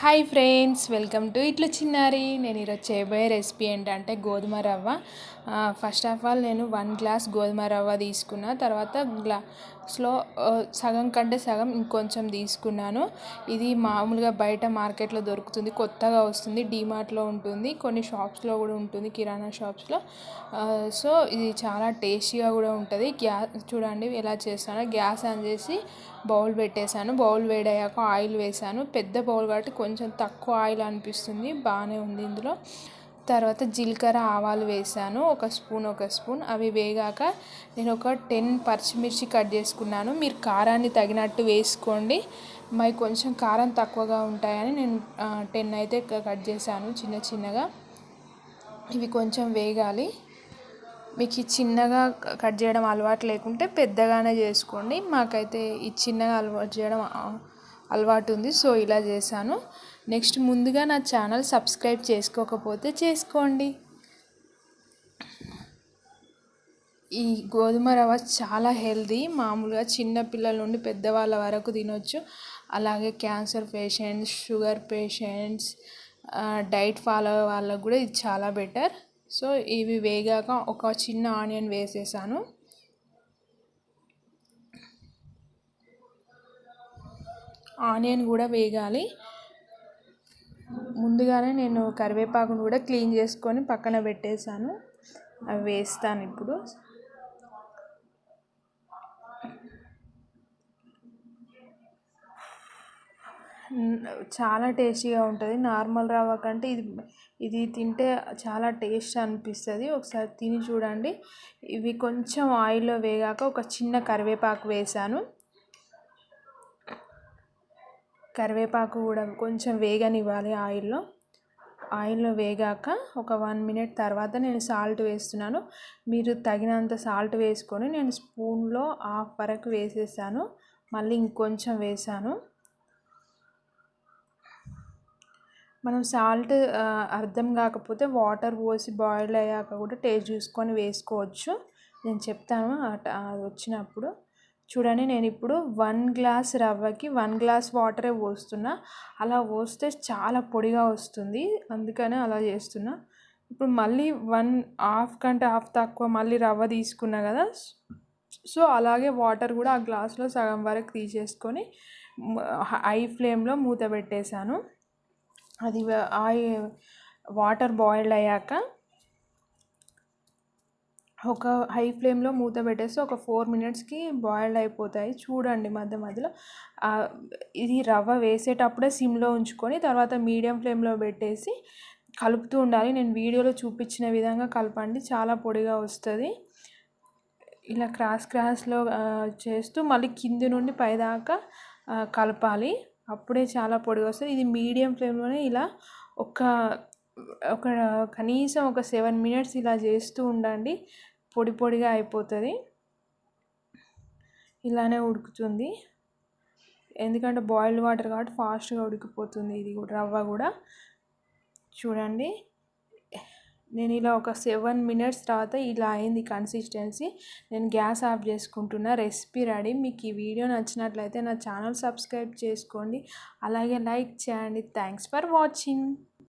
Hi friends welcome to ఇట్లు చిన్నారి నేను ఈరోజు చేయబోయే రెసిపీ ఏంటంటే గోధుమ రవ్వ ఫస్ట్ ఆఫ్ ఆల్ నేను వన్ గ్లాస్ గోధుమ రవ్వ తీసుకున్న తర్వాత గ్లాస్లో సగం కంటే సగం ఇంకొంచెం తీసుకున్నాను ఇది మామూలుగా బయట మార్కెట్లో దొరుకుతుంది కొత్తగా వస్తుంది డీమార్ట్లో ఉంటుంది కొన్ని షాప్స్లో కూడా ఉంటుంది కిరాణా షాప్స్లో సో ఇది చాలా టేస్టీగా కూడా ఉంటుంది గ్యాస్ చూడండి ఎలా చేస్తానో గ్యాస్ ఆన్ చేసి బౌల్ పెట్టేశాను. బౌల్ వేడయ్యాక ఆయిల్ వేసాను పెద్ద బౌల్ కాబట్టి కొంచెం తక్కువ ఆయిల్ అనిపిస్తుంది. బాగానే ఉంది ఇందులో. తర్వాత జీలకర్ర ఆవాలు వేసాను ఒక స్పూన్ ఒక స్పూన్. అవి వేగాక నేను ఒక టెన్ పచ్చిమిర్చి కట్ చేసుకున్నాను. మీరు కారాన్ని తగినట్టు వేసుకోండి. మరి కొంచెం కారం తక్కువగా ఉంటాయని నేను టెన్ అయితే కట్ చేశాను చిన్న చిన్నగా. ఇవి కొంచెం వేగాలి. మీకు చిన్నగా కట్ చేయడం అలవాటు లేకుంటే పెద్దగానే చేసుకోండి. మాకైతే ఈ చిన్నగా అలవాటు చేయడం అలవాటు ఉంది. సో ఇలా చేశాను. నెక్స్ట్ ముందుగా నా ఛానల్ సబ్స్క్రైబ్ చేసుకోకపోతే చేసుకోండి. ఈ గోధుమ రవ్వ చాలా హెల్దీ మామూలుగా చిన్న పిల్లల నుండి పెద్దవాళ్ళ వరకు తినొచ్చు. అలాగే cancer patients sugar patients diet follow వాళ్ళకు కూడా ఇది చాలా బెటర్. సో ఇవి వేగాక ఒక చిన్న ఆనియన్ వేసేసాను. ఆనియన్ కూడా వేగాలి. ముందుగానే నేను కరివేపాకును కూడా క్లీన్ చేసుకొని పక్కన పెట్టేశాను. అవి వేస్తాను ఇప్పుడు. చాలా టేస్టీగా ఉంటుంది. నార్మల్ రవ్వ కంటే ఇది ఇది తింటే చాలా టేస్ట్ అనిపిస్తుంది. ఒకసారి తిని చూడండి. ఇవి కొంచెం ఆయిల్లో వేగాక ఒక చిన్న కరివేపాకు వేసాను. కరివేపాకు కూడా కొంచెం వేగనివ్వాలి ఆయిల్లో. ఆయిల్లో వేగాక ఒక వన్ మినిట్ తర్వాత నేను సాల్ట్ వేస్తున్నాను. మీరు తగినంత సాల్ట్ వేసుకొని నేను స్పూన్లో హాఫ్ వరకు వేసేసాను. మళ్ళీ ఇంకొంచెం వేసాను. మనం సాల్ట్ అర్థం కాకపోతే వాటర్ పోసి బాయిల్ అయ్యాక కూడా టేస్ట్ చూసుకొని వేసుకోవచ్చు. నేను చెప్తాను అది వచ్చినప్పుడు. చూడండి నేను ఇప్పుడు వన్ గ్లాస్ రవ్వకి వన్ గ్లాస్ వాటరే పోస్తున్నా. అలా పోస్తే చాలా పొడిగా వస్తుంది. అందుకనే అలా చేస్తున్నా. ఇప్పుడు మళ్ళీ వన్ హాఫ్ కంటే హాఫ్ తక్కువ మళ్ళీ రవ్వ తీసుకున్నా కదా సో అలాగే వాటర్ కూడా ఆ గ్లాస్లో సగం వరకు తీసేసుకొని హై ఫ్లేమ్లో మూత పెట్టేశాను. అది వాటర్ బాయిల్డ్ అయ్యాక ఒక హై ఫ్లేమ్లో మూత పెట్టేసి ఒక ఫోర్ మినిట్స్కి బాయిల్డ్ అయిపోతాయి. చూడండి మధ్య మధ్యలో. ఇది రవ్వ వేసేటప్పుడే సిమ్లో ఉంచుకొని తర్వాత మీడియం ఫ్లేమ్లో పెట్టేసి కలుపుతూ ఉండాలి. నేను వీడియోలో చూపించిన విధంగా కలపండి. చాలా పొడిగా వస్తుంది. ఇలా క్రాస్ క్రాస్లో చేస్తూ మళ్ళీ కింది నుండి పైదాకా కలపాలి. అప్పుడే చాలా పొడిగా వస్తుంది. ఇది మీడియం ఫ్లేమ్లోనే ఇలా ఒక ఒక కనీసం ఒక సెవెన్ మినిట్స్ ఇలా చేస్తూ ఉండండి. పొడి పొడిగా అయిపోతుంది. ఇలానే ఉడుకుతుంది. ఎందుకంటే బాయిల్డ్ వాటర్ కాబట్టి ఫాస్ట్గా ఉడికిపోతుంది. ఇది కూడా రవ్వ కూడా. చూడండి. నేను ఇలా ఒక సెవెన్ మినిట్స్ తర్వాత ఇలా అయింది కన్సిస్టెన్సీ నేను గ్యాస్ ఆఫ్ చేసుకుంటున్నా. Recipe ready. మీకు ఈ వీడియో నచ్చినట్లయితే నా ఛానల్ సబ్స్క్రైబ్ చేసుకోండి. అలాగే లైక్ చేయండి. Thanks for watching